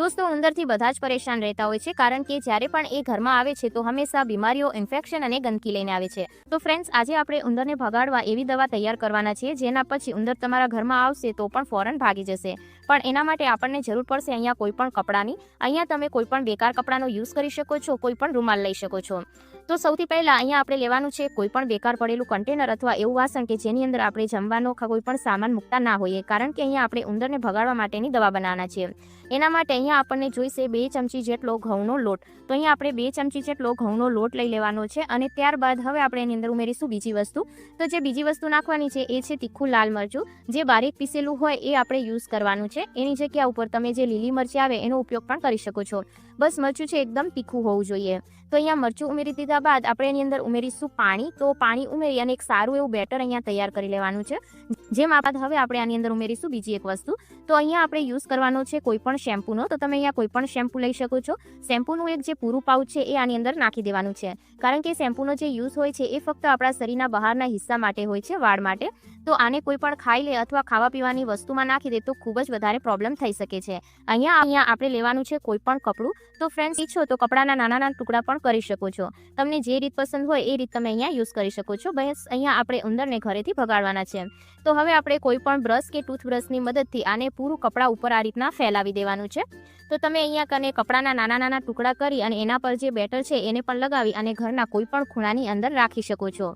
દોસ્તો ઉંદરથી બધા જ પરેશાન રહેતા હોય છે, કારણ કે જ્યારે પણ એ ઘરમાં આવે છે, તો હંમેશા બીમારીઓ ઇન્ફેક્શન અને ગંદકી લઈને આવે છે. તો ફ્રેન્ડ્સ આજે આપણે ઉંદરને ભગાડવા એવી દવા તૈયાર કરવાના છીએ, જેના પછી ઉંદર તમારા ઘરમાં આવશે, તો પણ ફોરન ભાગી જશે. પણ એના માટે આપણને જરૂર પડશે અહીંયા કોઈ પણ કપડાની. અહીંયા તમે કોઈ પણ બેકાર કપડાનો યુઝ કરી શકો છો, કોઈ પણ રૂમાલ લઈ શકો છો. તો સૌથી પહેલા અહીંયા આપણે લેવાનું છે કોઈ પણ બેકાર પડેલું કન્ટેનર અથવા એવું વાસણ કે જેની અંદર આપણે જમવાનો કોઈ પણ સામાન મૂકતા ના હોઈએ, કારણ કે અહીંયા આપણે ઉંદરને ભગાડવા માટેની દવા બનાવવાના છે એના માટે અહીંયા આપણને જોઈશે બે ચમચી જેટલો ઘઉંનો લોટ. તો અહીંયા આપણે બે ચમચી જેટલો ઘઉંનો લોટ લઈ લેવાનો છે અને ત્યારબાદ હવે આપણે એની અંદર ઉમેરીશું બીજી વસ્તુ. તો જે બીજી વસ્તુ નાખવાની છે એ છે તીખું લાલ મરચું. જે બારીક પીસેલું હોય એ આપણે યુઝ કરવાનું છે. એની જગ્યા ઉપર તમે જે લીલી મરચી આવે એનો ઉપયોગ પણ કરી શકો છો. બસ મરચું છે એકદમ તીખું હોવું જોઈએ. તો અહીંયા મરચું ઉમેરી દીધા બાદ આપણે એની અંદર ઉમેરીશું પાણી. તો પાણી ઉમેરી અને એક સારું એવું બેટર અહીંયા તૈયાર કરી લેવાનું છે. જેમ બાદ હવે આપણે આની અંદર ઉમેરીશું બીજી એક વસ્તુ. તો અહીંયા આપણે યુઝ કરવાનો છે કોઈ પણ શેમ્પૂનો તો તમે અહીંયા કોઈ પણ શેમ્પૂ લઈ શકો છો. શેમ્પૂનું એક જે પૂરું પાઉચ છે એ આની અંદર નાખી દેવાનું છે. કારણ કે શેમ્પૂનો જે યુઝ હોય છે એ ફક્ત આપણા શરીરના બહારના હિસ્સા માટે હોય છે, વાળ માટે. તો આને કોઈ પણ ખાઈ લે અથવા ખાવા પીવાની વસ્તુમાં નાખી દે તો ખૂબ જ વધારે પ્રોબ્લેમ થઈ શકે છે. અહીંયા અહીંયા આપણે લેવાનું છે કોઈ પણ કપડું. તો ફ્રેન્ડ્સ ઈચ્છો તો કપડાના નાના નાના ટુકડા પણ કરી શકો છો. તમને જે રીત પસંદ હોય એ રીત તમે અહીંયા યુઝ કરી શકો છો. બસ, અહીંયા આપણે ઉંદરને ઘરેથી ભગાડવાના છે. તો હવે આપણે કોઈ પણ બ્રશ કે ટૂથબ્રશની મદદથી આને પૂરું કપડાં ઉપર આ રીતના ફેલાવી દેવાનું છે. તો તમે અહીંયા કને કપડાના નાના નાના ટુકડા કરી અને એના પર જે બેટર છે એને પણ લગાવી અને ઘરના કોઈ પણ ખૂણાની અંદર રાખી શકો છો.